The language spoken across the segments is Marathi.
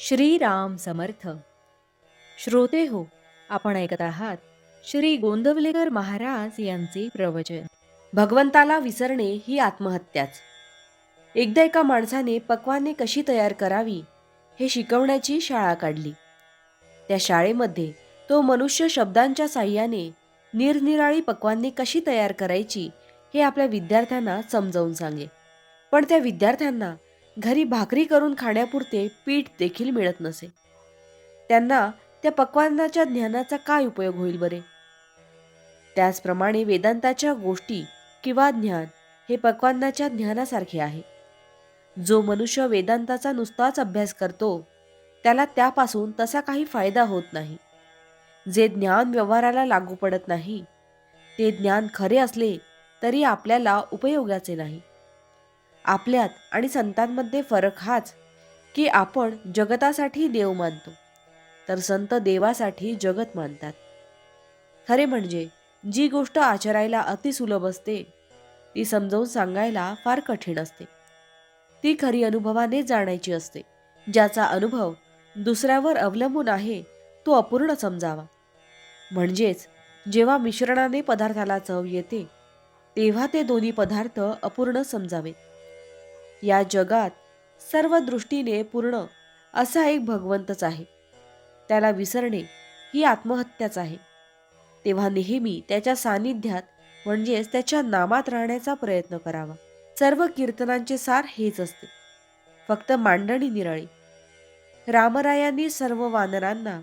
श्रीराम समर्थ. श्रोते हो आपण ऐकत आहात श्री गोंदवलेकर महाराज यांचे प्रवचन. भगवंताला विसरणे ही आत्महत्याच. एकदा एका माणसाने पक्वाने कशी तयार करावी हे शिकवण्याची शाळा काढली. त्या शाळेमध्ये तो मनुष्य शब्दांच्या साह्याने निरनिराळी पक्वांनी कशी तयार करायची हे आपल्या विद्यार्थ्यांना समजावून सांगे. पण त्या विद्यार्थ्यांना घरी भाकरी करून खाण्यापुरते पीठ देखील मिळत नसे. त्यांना त्या पक्वान्नाच्या ज्ञानाचा काय उपयोग होईल बरे? त्याचप्रमाणे वेदांताच्या गोष्टी किंवा ज्ञान हे पक्वान्नाच्या ज्ञानासारखे आहे. जो मनुष्य वेदांताचा नुसताच अभ्यास करतो त्याला त्यापासून तसा काही फायदा होत नाही. जे ज्ञान व्यवहाराला लागू पडत नाही ते ज्ञान खरे असले तरी आपल्याला उपयोगाचे नाही. आपल्यात आणि संतांमध्ये फरक हाच की आपण जगतासाठी देव मानतो तर संत देवासाठी जगत मानतात. खरे म्हणजे जी गोष्ट आचरायला अतिसुलभ असते ती समजावून सांगायला फार कठीण असते. ती खरी अनुभवाने जाणायची असते ज्याचा अनुभव दुसऱ्यावर अवलंबून आहे तो अपूर्ण समजावा. म्हणजेच जेव्हा मिश्रणाने पदार्थाला चव येते तेव्हा ते दोन्ही पदार्थ अपूर्ण समजावेत या जगात सर्व दृष्टीने पूर्ण असा एक भगवंतच आहे. त्याला विसरणे ही आत्महत्याच आहे. तेव्हा नेहमी त्याच्या सानिध्यात म्हणजेच त्याच्या नामात राहण्याचा प्रयत्न करावा. सर्व कीर्तनांचे सार हेच असते. फक्त मांडणी निराळी. रामरायांनी सर्व वानरांना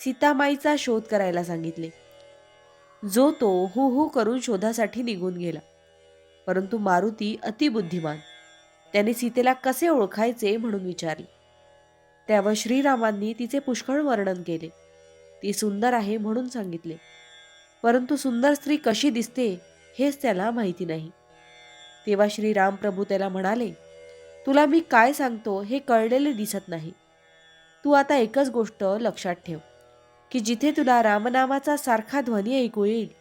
सीतामाईचा शोध करायला सांगितले. जो तो हु हु करून शोधासाठी निघून गेला. परंतु मारुती अतिबुद्धिमान. त्याने सीतेला कसे ओळखायचे म्हणून विचारले. त्यावर श्रीरामांनी तिचे पुष्कळ वर्णन केले. ती सुंदर आहे म्हणून सांगितले. परंतु सुंदर स्त्री कशी दिसते हेच त्याला माहिती नाही. तेव्हा श्रीराम प्रभू त्याला म्हणाले तुला मी काय सांगतो हे कळलेले दिसत नाही. तू आता एकच गोष्ट लक्षात ठेव की जिथे तुला रामनामाचा सारखा ध्वनी ऐकू येईल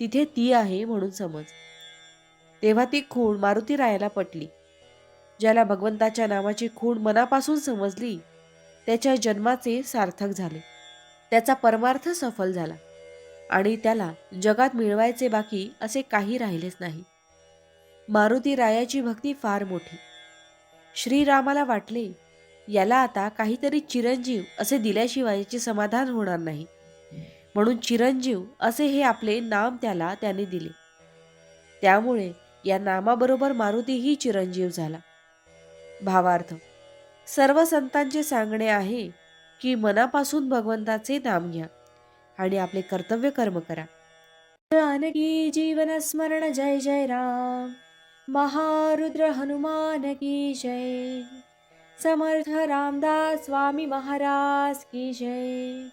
तिथे ती आहे म्हणून समज. तेव्हा ती खूण मारुती रायाला पटली. ज्याला भगवंताच्या नावाची खूण मनापासून समजली त्याच्या जन्माचे सार्थक झाले. त्याचा परमार्थ सफल झाला आणि त्याला जगात मिळवायचे बाकी असे काही राहिलेच नाही. मारुती रायाची भक्ती फार मोठी. श्रीरामाला वाटले याला आता काहीतरी चिरंजीव असे दिल्याशिवाय याचे समाधान होणार नाही. म्हणून चिरंजीव असे हे आपले नाम त्याला त्याने दिले. त्यामुळे या नामाबरोबर मारुतीही चिरंजीव झाला. भावार्थ. सर्व संतांचे सांगणे आहे की मनापासून भगवंताचे नाम घ्या आणि आपले कर्तव्य कर्म करा. जानकी जीवन स्मरण जय जय राम. महारुद्र हनुमान की जय. समर्थ रामदास स्वामी महाराज की जय.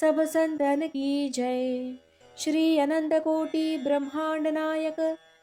सब संतन की जय. श्री अनंत कोटी ब्रह्मांड नायक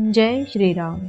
जय श्रीराम.